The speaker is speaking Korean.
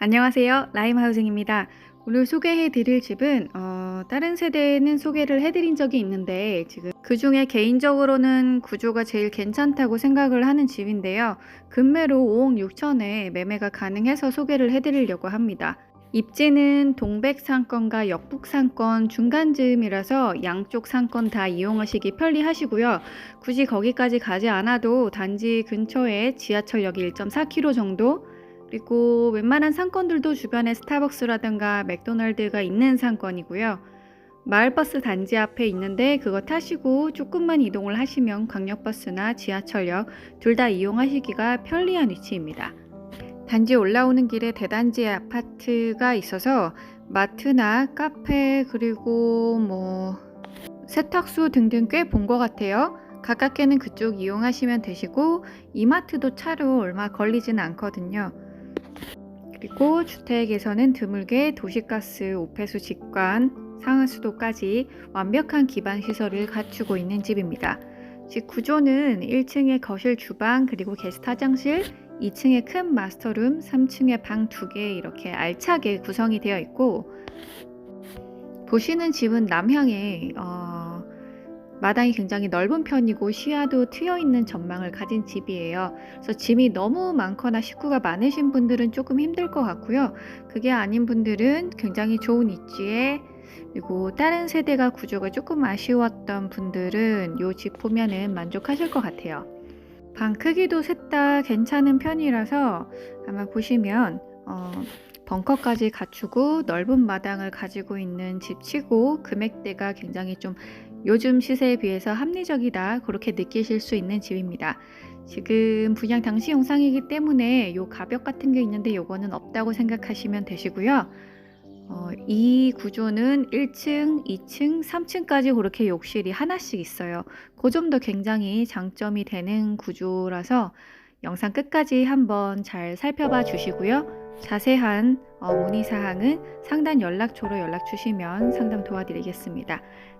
안녕하세요. 라임하우징입니다. 오늘 소개해 드릴 집은 어, 다른 세대는 소개를 해 드린 적이 있는데 지금 그 중에 개인적으로는 구조가 제일 괜찮다고 생각을 하는 집인데요. 금매로 5억 6천에 매매가 가능해서 소개를 해 드리려고 합니다. 입지는 동백 상권과 역북 상권 중간 즈음이라서 양쪽 상권 다 이용하시기 편리하시고요. 굳이 거기까지 가지 않아도 단지 근처에 지하철역이 1.4km 정도 그리고 웬만한 상권들도 주변에 스타벅스라든가 맥도날드가 있는 상권이고요. 마을버스 단지 앞에 있는데 그거 타시고 조금만 이동을 하시면 광역버스나 지하철역 둘 다 이용하시기가 편리한 위치입니다. 단지 올라오는 길에 대단지 아파트가 있어서 마트나 카페 그리고 뭐 세탁소 등등 꽤 본 것 같아요. 가깝게는 그쪽 이용하시면 되시고 이마트도 차로 얼마 걸리진 않거든요. 그리고 주택에서는 드물게 도시가스, 오폐수 직관, 상하수도까지 완벽한 기반 시설을 갖추고 있는 집입니다. 집 구조는 1층에 거실, 주방, 그리고 게스트 화장실, 2층에 큰 마스터룸, 3층에 방 2개 이렇게 알차게 구성이 되어 있고 보시는 집은 남향에 어, 마당이 굉장히 넓은 편이고 시야도 트여 있는 전망을 가진 집이에요. 그래서 짐이 너무 많거나 식구가 많으신 분들은 조금 힘들 것 같고요. 그게 아닌 분들은 굉장히 좋은 입지에 그리고 다른 세대가 구조가 조금 아쉬웠던 분들은 이 집 보면은 만족하실 것 같아요. 방 크기도 셋 다 괜찮은 편이라서 아마 보시면 어, 벙커까지 갖추고 넓은 마당을 가지고 있는 집치고 금액대가 굉장히 좀 요즘 시세에 비해서 합리적이다 그렇게 느끼실 수 있는 집입니다. 지금 분양 당시 영상이기 때문에 요 가벽 같은 게 있는데 요거는 없다고 생각하시면 되시고요. 어, 이 구조는 1층, 2층, 3층까지 그렇게 욕실이 하나씩 있어요. 그 점도 굉장히 장점이 되는 구조라서 영상 끝까지 한번 잘 살펴봐 주시고요. 자세한 어, 문의 사항은 상단 연락처로 연락 주시면 상담 도와드리겠습니다.